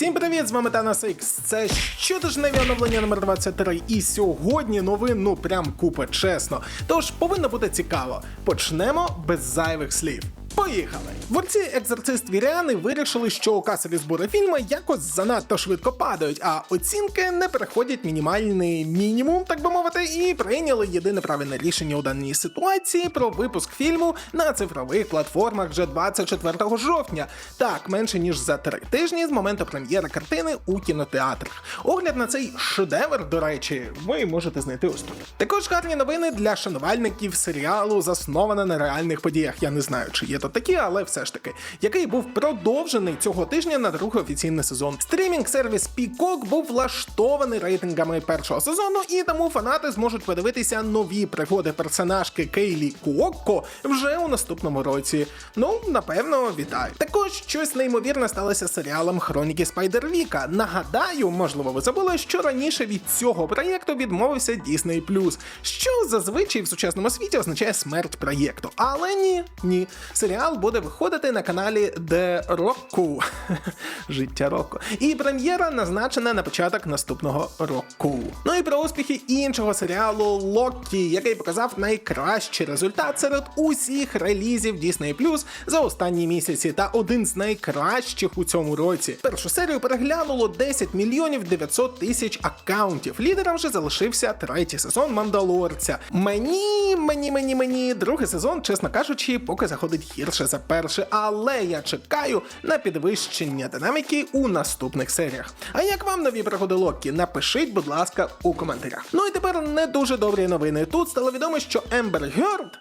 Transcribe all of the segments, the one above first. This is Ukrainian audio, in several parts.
Всім привіт, з вами Танас Ікс. Це щотижневе оновлення номер 23 І сьогодні новин, ну прям купа, чесно. Тож повинно бути цікаво. Почнемо без зайвих слів. Поїхали! Творці екзорцист Віріани вирішили, що у касові збори фільму якось занадто швидко падають, а оцінки не переходять мінімальний мінімум, так би мовити, і прийняли єдине правильне рішення у даній ситуації про випуск фільму на цифрових платформах вже 24 жовтня. Так, менше ніж за три тижні з моменту прем'єри картини у кінотеатрах. Огляд на цей шедевр, до речі, ви можете знайти ось тут. Також гарні новини для шанувальників серіалу, заснована на реальних подіях. Я не знаю, чи є то такі, але все ж таки, який був продовжений цього тижня на другий офіційний сезон. Стрімінг сервіс Peacock був влаштований рейтингами першого сезону, і тому фанати зможуть подивитися нові пригоди персонажки Кейлі Куокко вже у наступному році. Ну, напевно, вітаю. Також щось неймовірне сталося з серіалом Хроніки Спайдервіка. Нагадаю, можливо, ви забули, що раніше від цього проєкту відмовився Disney+, що зазвичай в сучасному світі означає смерть проєкту. Але ні, ні. Серіал буде виходити на каналі The Roku. Життя року. І прем'єра назначена на початок наступного року. Ну і про успіхи іншого серіалу Локі, який показав найкращий результат серед усіх релізів Disney за останні місяці, та один з найкращих у цьому році. Першу серію переглянуло 10 мільйонів 900 тисяч аккаунтів. Лідером вже залишився третій сезон Мандалорця. Мені, мені, мені, мені, другий сезон, чесно кажучи, поки заходить гірше за перше, але я чекаю на підвищення динаміки у наступних серіях. А як вам нові пригоди Локі? Напишіть, будь ласка, у коментарях. Ну і тепер не дуже добрі новини. Тут стало відомо, що Ембер Герд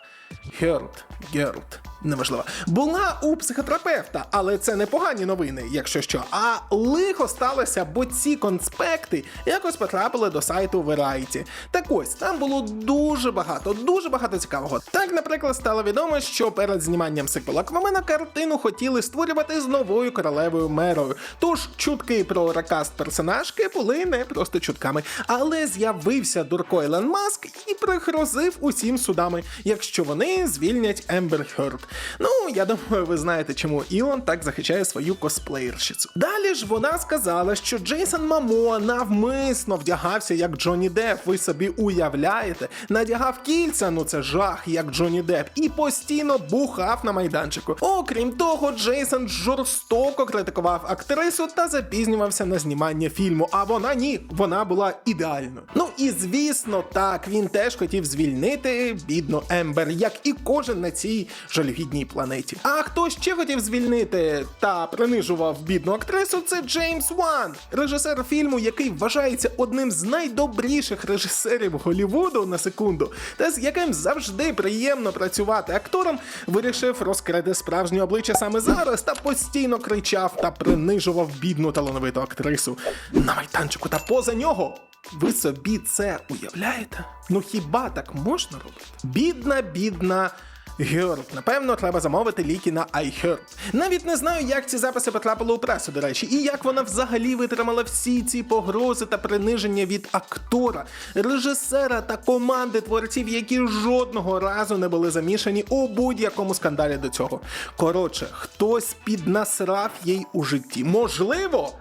Герд, Герд, неважливо, була у психотерапевта, але це не погані новини, якщо що. А лихо сталося, бо ці конспекти якось потрапили до сайту Variety. Так ось там було дуже багато, дуже багато цікавого. Так, наприклад, стало відомо, що перед зніманням сиквела Аквамена картину хотіли створювати з новою королевою мерою. Тож чутки про рекаст персонажки були не просто чутками, але з'явився дурко Елен Маск і пригрозив усім судами, якщо вони звільнять Ембер Херд. Ну, я думаю, ви знаєте, чому Ілон так захищає свою косплеєрщицю. Далі ж вона сказала, що Джейсон Мамо навмисно вдягався як Джонні Депп. Ви собі уявляєте, надягав кільця, ну це жах, як Джонні Депп, і постійно бухав на майданчику. Окрім того, Джейсон жорстоко критикував актрису та запізнювався на знімання фільму. А вона ні, вона була ідеальною. Ну і звісно, так він теж хотів звільнити бідну Ембер, як і кожен на цій жалюгідній планеті. А хто ще хотів звільнити та принижував бідну актрису, це Джеймс Ван, режисер фільму, який вважається одним з найдобріших режисерів Голлівуду на секунду, та з яким завжди приємно працювати актором, вирішив розкрити справжнє обличчя саме зараз та постійно кричав та принижував бідну талановиту актрису на майданчику та поза нього. Ви собі це уявляєте? Ну хіба так можна робити? Бідна, бідна. Герд. Напевно, треба замовити ліки на iHeart. Навіть не знаю, як ці записи потрапили у пресу, до речі, і як вона взагалі витримала всі ці погрози та приниження від актора, режисера та команди творців, які жодного разу не були замішані у будь-якому скандалі до цього. Коротше, хтось піднасрав їй у житті. Можливо,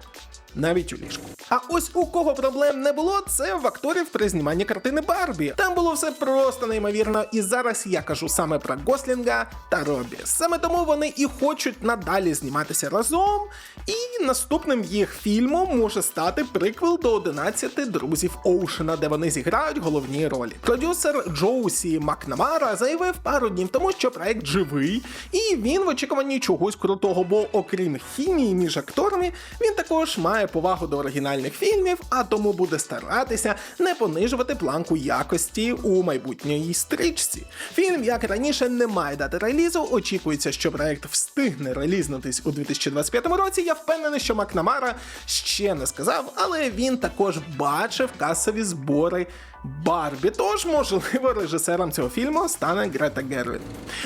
навіть у ліжку. А ось у кого проблем не було, це в акторів при зніманні картини Барбі. Там було все просто неймовірно, і зараз я кажу саме про Гослінга та Робі. Саме тому вони і хочуть надалі зніматися разом. І наступним їх фільмом може стати приквел до 11 друзів Оушена, де вони зіграють головні ролі. Продюсер Джоусі Макнамара заявив пару днів тому, що проект живий, і він в очікуванні чогось крутого, бо окрім хімії між акторами, він також має повагу до оригінальних фільмів, а тому буде старатися не понижувати планку якості у майбутньої стрічці. Фільм, як раніше, не має дати релізу. Очікується, що проект встигне релізнутись у 2025 році. Я впевнений, що Макнамара ще не сказав, але він також бачив касові збори Барбі. Тож, можливо, режисером цього фільму стане Грета Гервін.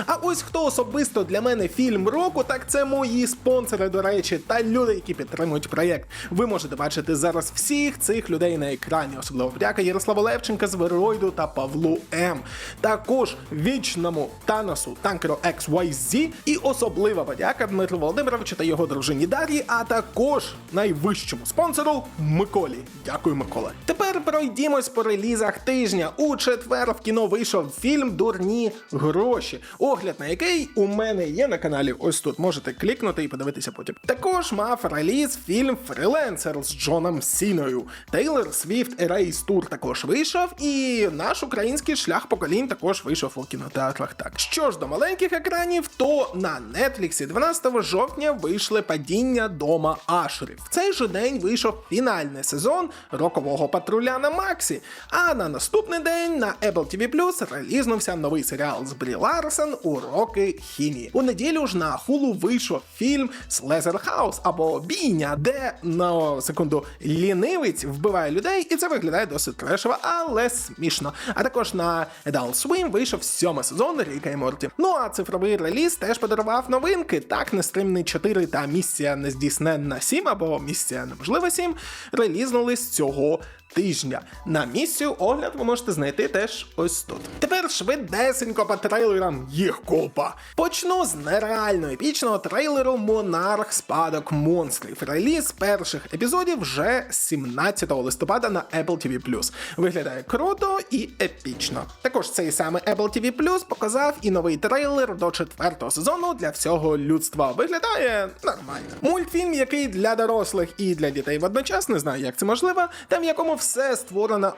А ось хто особисто для мене фільм року, так це мої спонсори, до речі, та люди, які підтримують проєкт. Ви можете бачити зараз всіх цих людей на екрані, особливо вдяка Ярославу Левченка, Звероїду та Павлу М. Також вічному Таносу Танкеру XYZ і особлива подяка Дмитру Володимировичу та його дружині Дар'ї, а також найвищому спонсору Миколі. Дякую, Микола. Тепер пройдімось по релізах тижня. У четвер в кіно вийшов фільм Дурні гроші, огляд на який у мене є на каналі. Ось тут можете клікнути і подивитися потім. Також мав реліз фільм Фріленсер з Джоном Сіною. Тейлор Свіфт Erase Tour також вийшов, і наш український шлях поколінь також вийшов у кінотеатрах. Так що ж до маленьких екранів, то на Нетфліксі 12 жовтня вийшли падіння дома Ашерів. В цей же день вийшов фінальний сезон рокового патруля на Максі. А на наступний день на Apple TV Plus релізнувся новий серіал з Брі Ларсен Уроки хімії. У неділю ж на Hulu вийшов фільм Слезерхаус або Бійня, де на секунду лінивець вбиває людей, і це виглядає досить трешово, але смішно. А також на Adult Swim вийшов сьомий сезон Ріка і Морті. Ну а цифровий реліз теж подарував новинки. Так, Нестримний 4 та місія нездійсненна 7 або місія неможлива 7 релізнулись цього тижня. На місію огляд ви можете знайти теж ось тут. Тепер швидесенько по трейлерам їх купа. Почну з нереально епічного трейлеру Монарх Спадок монстрів. Реліз перших епізодів вже 17 листопада на Apple TV+. Виглядає круто і епічно. Також цей саме Apple TV+, показав і новий трейлер до четвертого сезону для всього людства. Виглядає нормально. Мультфільм, який для дорослих і для дітей водночас, не знаю, як це можливо, та в якому все створено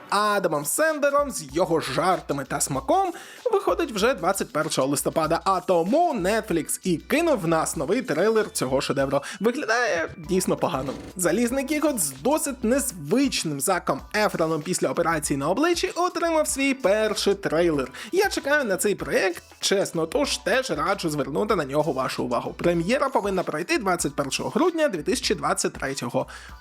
Адамом Сендером з його жартами та смаком, виходить вже 21 листопада. А тому Netflix і кинув в нас новий трейлер цього шедевру. Виглядає дійсно погано. Залізний кігот з досить незвичним заком Ефроном після операції на обличчі отримав свій перший трейлер. Я чекаю на цей проєкт, чесно, тож теж раджу звернути на нього вашу увагу. Прем'єра повинна пройти 21 грудня 2023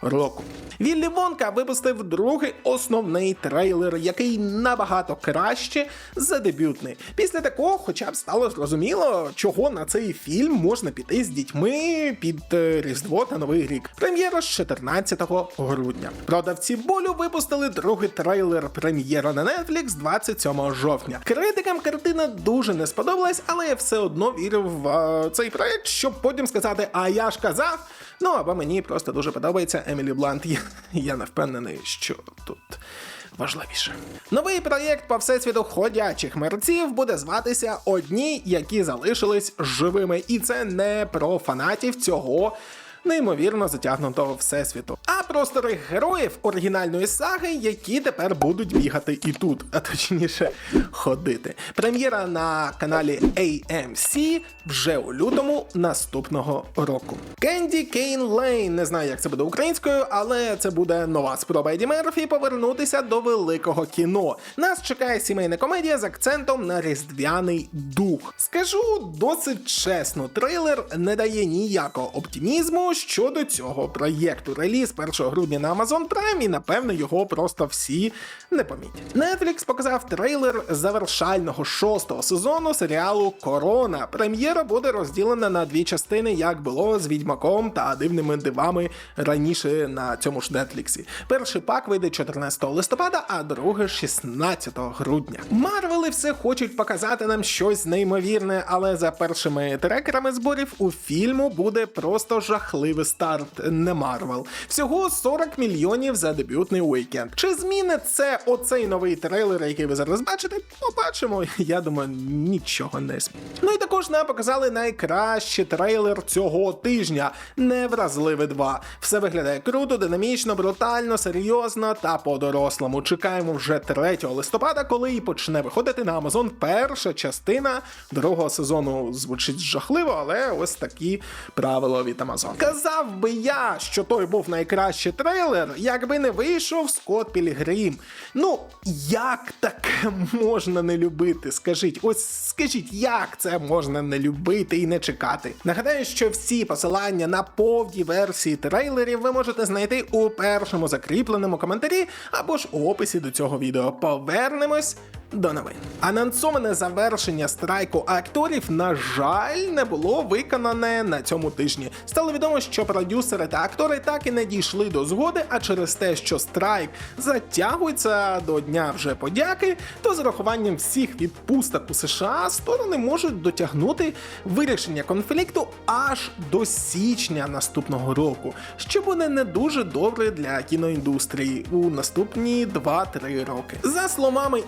року. Віллі Вонка випустив другий основний трейлер, який набагато краще за дебютний. Після такого, хоча б стало зрозуміло, чого на цей фільм можна піти з дітьми під е, Різдво та Новий рік. Прем'єра з 14 грудня. Продавці болю випустили другий трейлер. Прем'єра на Netflix 27 жовтня. Критикам картина дуже не сподобалась, але я все одно вірив в е, цей проект, щоб потім сказати, а я ж казав. Ну або мені просто дуже подобається Емілі Блант. Я, я не впевнений, що тут. Важливіше. Новий проєкт по всесвіту ходячих мерців буде зватися Одні, які залишились живими. І це не про фанатів цього неймовірно затягнутого всесвіту, а про старих героїв оригінальної саги, які тепер будуть бігати і тут, а точніше ходити. Прем'єра на каналі AMC вже у лютому наступного року. Кенді Кейн Лейн, не знаю, як це буде українською, але це буде нова спроба Еді Мерфі повернутися до великого кіно. Нас чекає сімейна комедія з акцентом на різдвяний дух. Скажу досить чесно, трейлер не дає ніякого оптимізму щодо цього проєкту. Реліз 1 грудня на Amazon Prime і напевно його просто всі не помітять. Netflix показав трейлер завершального шостого сезону серіалу Корона. Прем'єра буде розділена на дві частини, як було з відьмаком та дивними дивами раніше на цьому ж Нетліксі. Перший пак вийде 14 листопада, а другий 16 грудня. Марвели все хочуть показати нам щось неймовірне, але за першими трекерами зборів у фільму буде просто жахливий старт, не Марвел. Всього 40 мільйонів за дебютний уікенд. Чи змінить це оцей новий трейлер, який ви зараз бачите? Побачимо. Я думаю, нічого не змінить. Ну і також нам показали найкращий трейлер цього тижня Невразливе 2. Все виглядає круто, динамічно, брутально, серйозно та по-дорослому. Чекаємо вже 3 листопада, коли і почне виходити на Amazon перша частина другого сезону. Звучить жахливо, але ось такі правила від Amazon. Сказав би я, що той був найкращий трейлер, якби не вийшов Скотт Пілігрім. Ну, як таке можна не любити? Скажіть, ось скажіть, як це можна не любити і не чекати? Нагадаю, що всі посилання на повні версії трейлерів ви можете знайти у першому закріпленому коментарі або ж у описі до цього відео. Повернемось до новин. Анонсоване завершення страйку акторів, на жаль, не було виконане на цьому тижні. Стало відомо, що продюсери та актори так і не дійшли до згоди, а через те, що страйк затягується до дня вже подяки, то з урахуванням всіх відпусток у США сторони можуть дотягнути вирішення конфлікту аж до січня наступного року, що буде не дуже добре для кіноіндустрії у наступні 2-3 роки. За словами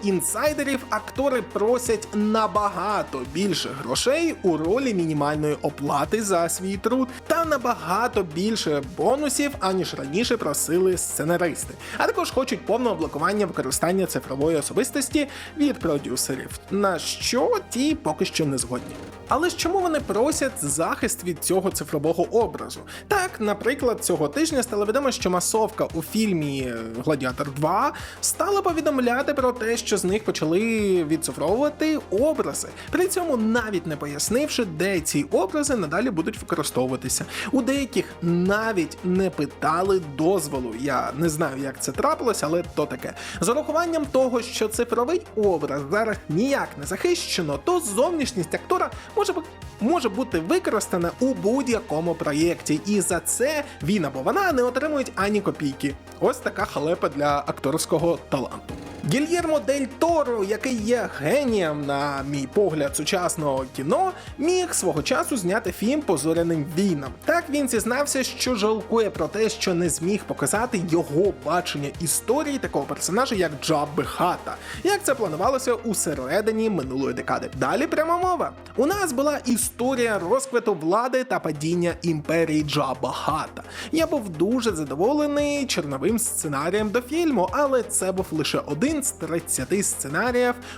інсайдерів, актори просять набагато більше грошей у ролі мінімальної оплати за свій труд та набагато більше бонусів, аніж раніше просили сценаристи. А також хочуть повного блокування використання цифрової особистості від продюсерів, на що ті поки що не згодні. Але ж чому вони просять захист від цього цифрового образу? Так, наприклад, цього тижня стало відомо, що масовка у фільмі Гладіатор 2 стала повідомляти про те, що з них почали відцифровувати образи, при цьому навіть не пояснивши, де ці образи надалі будуть використовуватися. У деяких навіть не питали дозволу. Я не знаю, як це трапилося, але то таке. З урахуванням того, що цифровий образ зараз ніяк не захищено, то зовнішність актора може може бути використана у будь-якому проєкті, і за це він або вона не отримують ані копійки. Ось така халепа для акторського таланту. Гільєрмо Дель Торо, який є генієм, на мій погляд, сучасного кіно, міг свого часу зняти фільм по зоряним війнам. Так він зізнався, що жалкує про те, що не зміг показати його бачення історії такого персонажа, як Джабби Хата, як це планувалося у середині минулої декади. Далі пряма мова. У нас була історія розквиту влади та падіння імперії Джабба Хата. Я був дуже задоволений чорновим сценарієм до фільму, але це був лише один з 30 сценаріїв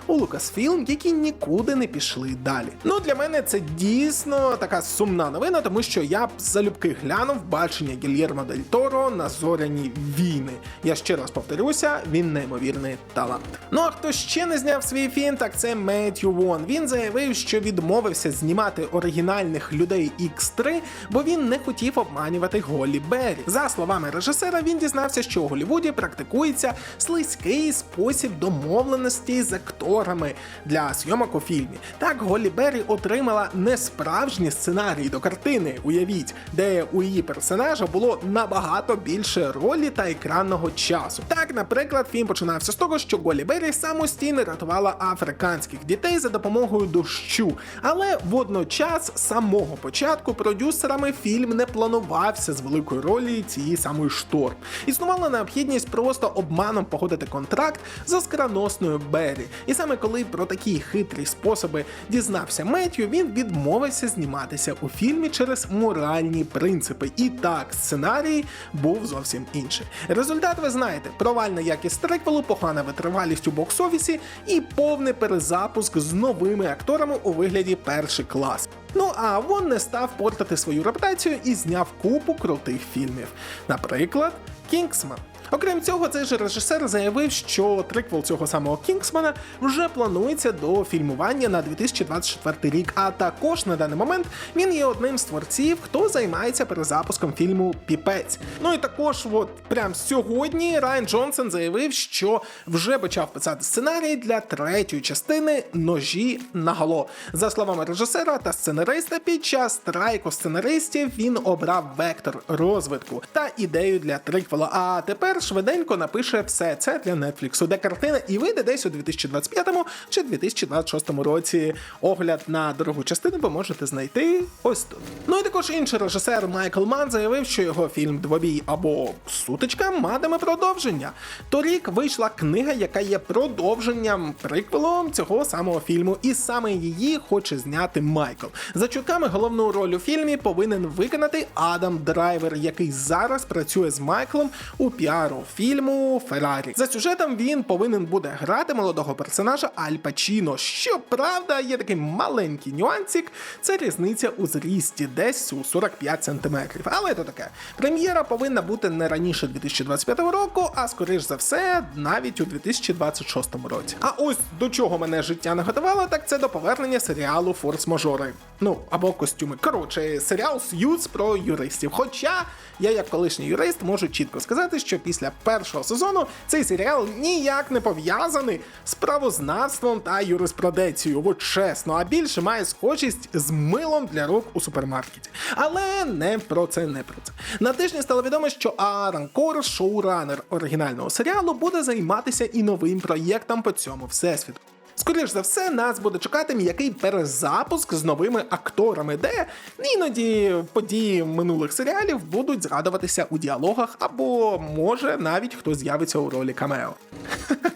у Лукасфілм, які нікуди не пішли далі. Ну для мене це дійсно така сумна новина, тому що я б залюбки глянув бачення Гільєрмо Дель Торо на зоряні війни. Я ще раз повторюся, він неймовірний талант. Ну а хто ще не зняв свій фільм, так це Меттью Вон. Він заявив, що відмовився знімати оригінальних людей X3, бо він не хотів обманювати Голлі Беррі. За словами режисера, він дізнався, що у Голлівуді практикується слизький спосіб домовленості з акторами для зйомок у фільмі. Так Голлі Беррі отримала несправжній сценарій до картини, уявіть, де у її персонажа було набагато більше ролі та екранного часу. Так, наприклад, фільм починався з того, що Голлі Беррі самостійно рятувала африканських дітей за допомогою дощу, але водночас з самого початку продюсерами фільм не планувався з великої ролі цієї самої шторм. Існувала необхідність просто обманом погодити контракт з оскароносною Беррі. І саме коли про такі хитрі способи дізнався Меттю, він відмовився зніматися у фільмі через моральні принципи. І так, сценарій був зовсім інший. Результат ви знаєте: провальна якість триквелу, погана витривалість у бокс-офісі і повний перезапуск з новими акторами у вигляді перший клас. Ну а Вон не став портити свою репутацію і зняв купу крутих фільмів. Наприклад, Кінгсман. Окрім цього, цей же режисер заявив, що триквел цього самого Кінгсмана вже планується до фільмування на 2024 рік. А також на даний момент він є одним з творців, хто займається перезапуском фільму Піпець. Ну і також, от прям сьогодні Райан Джонсон заявив, що вже почав писати сценарій для третьої частини ножі наголо. За словами режисера та сценариста, під час страйку сценаристів він обрав вектор розвитку та ідею для триквела. А тепер швиденько напише все це для Netflix, де картина і вийде десь у 2025 чи 2026 році. Огляд на дорогу частину ви можете знайти ось тут. Ну і також інший режисер Майкл Ман заявив, що його фільм Двобій або Сутичка матиме продовження. Торік вийшла книга, яка є продовженням приквелом цього самого фільму, і саме її хоче зняти Майкл. За чутками головну роль у фільмі повинен виконати Адам Драйвер, який зараз працює з Майклом у піар сценару фільму Феррарі. За сюжетом він повинен буде грати молодого персонажа Аль Пачіно. Щоправда, є такий маленький нюансик. Це різниця у зрісті, десь у 45 сантиметрів. Але то таке. Прем'єра повинна бути не раніше 2025 року, а скоріш за все, навіть у 2026 році. А ось до чого мене життя не готувало, так це до повернення серіалу Форс-мажори. Ну або костюми. Коротше, серіал Сьюз про юристів. Хоча я, як колишній юрист, можу чітко сказати, що після першого сезону цей серіал ніяк не пов'язаний з правознавством та юриспруденцією. От чесно, а більше має схожість з милом для рук у супермаркеті. Але не про це, не про це. На тижні стало відомо, що Аарон Кор, шоуранер оригінального серіалу, буде займатися і новим проєктом по цьому всесвіту. Скоріш за все, нас буде чекати м'який перезапуск з новими акторами, де іноді події минулих серіалів будуть згадуватися у діалогах, або може навіть хтось з'явиться у ролі камео.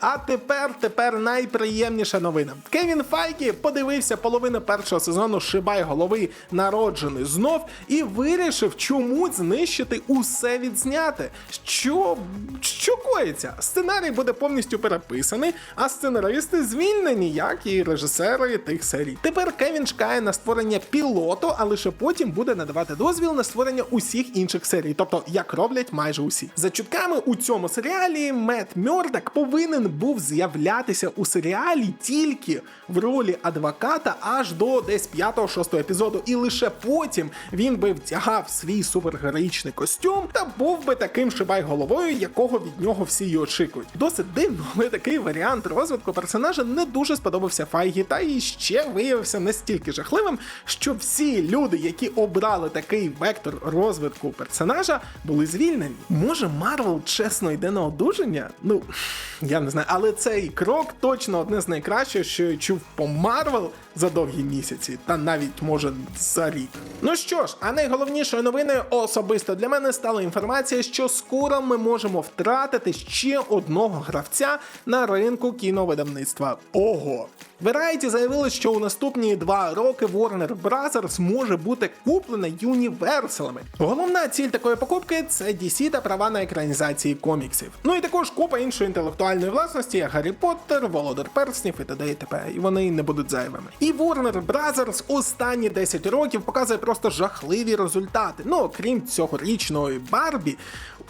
А тепер, тепер найприємніша новина. Кевін Файкі подивився половину першого сезону Шибай голови народжений знов і вирішив чомусь знищити усе відзняте. Що що коїться? Сценарій буде повністю переписаний, а сценаристи звільнені, як і режисери тих серій. Тепер Кевін чекає на створення пілоту, а лише потім буде надавати дозвіл на створення усіх інших серій, тобто як роблять майже усі. За чутками у цьому серіалі Мет Мьордак повинен був з'являтися у серіалі тільки в ролі адвоката аж до десь 5-6 епізоду, і лише потім він би вдягав свій супергероїчний костюм та був би таким шибай головою, якого від нього всі й очікують. Досить дивно, але такий варіант розвитку персонажа не дуже сподобався Файгі, та і ще виявився настільки жахливим, що всі люди, які обрали такий вектор розвитку персонажа, були звільнені. Може, Марвел чесно йде на одужання? Ну я не знаю, але цей крок точно одне з найкращих, що я чув по Марвел за довгі місяці, та навіть може за рік. Ну що ж, а найголовнішою новиною особисто для мене стала інформація, що скоро ми можемо втратити ще одного гравця на ринку кіновидавництва. Ого! Variety заявили, що у наступні два роки Warner Bros. може бути куплена юніверсалами. Головна ціль такої покупки це DC та права на екранізації коміксів. Ну і також купа іншої інтелектуальної власності, як Гаррі Поттер, Володар Перснів і т.д. і т.п. І вони не будуть зайвими. І Warner Bros. останні 10 років показує просто жахливі результати. Ну окрім цьогорічної Барбі.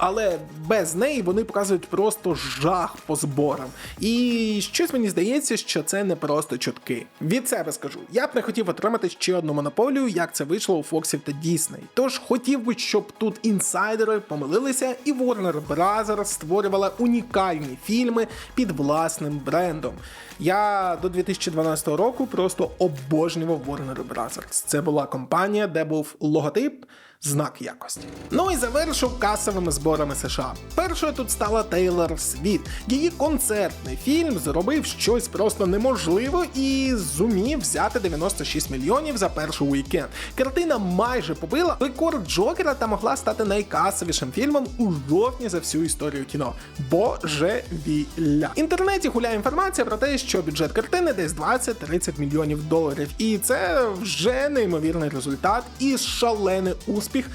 Але без неї вони показують просто жах по зборам. І щось мені здається, що це не просто чутки. Від себе скажу, я б не хотів отримати ще одну монополію, як це вийшло у Фоксів та Дісней. Тож хотів би, щоб тут інсайдери помилилися, і Warner Bros. створювала унікальні фільми під власним брендом. Я до 2012 року просто обожнював Warner Bros. Це була компанія, де був логотип знак якості. Ну і завершу касовими зборами США. Першою тут стала Тейлор Світ. Її концертний фільм зробив щось просто неможливе і зумів взяти 96 мільйонів за перший уікенд. Картина майже побила рекорд Джокера та могла стати найкасовішим фільмом у жовтні за всю історію кіно. Божевілля. В інтернеті гуляє інформація про те, що бюджет картини десь 20-30 мільйонів доларів. І це вже неймовірний результат і шалений успіх успіх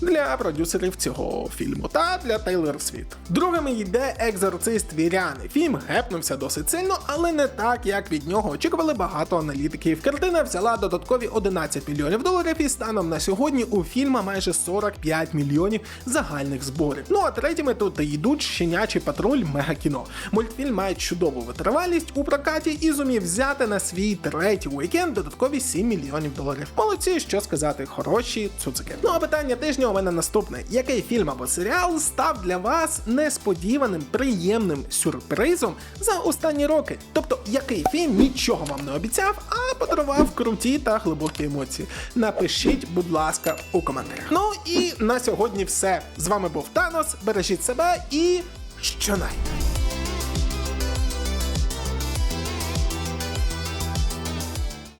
для продюсерів цього фільму та для Тейлор Світ. Другими йде екзорцист Віряни. Фільм гепнувся досить сильно, але не так, як від нього очікували багато аналітиків. Картина взяла додаткові 11 мільйонів доларів, і станом на сьогодні у фільма майже 45 мільйонів загальних зборів. Ну а третіми тут йдуть щенячий патруль мегакіно. Мультфільм має чудову витривалість у прокаті і зумів взяти на свій третій уікенд додаткові 7 мільйонів доларів. Молодці, що сказати, хороші цуцики. Ну а питання тижня у мене наступне: який фільм або серіал став для вас несподіваним, приємним сюрпризом за останні роки? Тобто, який фільм нічого вам не обіцяв, а подарував круті та глибокі емоції? Напишіть, будь ласка, у коментарях. Ну і на сьогодні все. З вами був Танос. Бережіть себе і щонайде.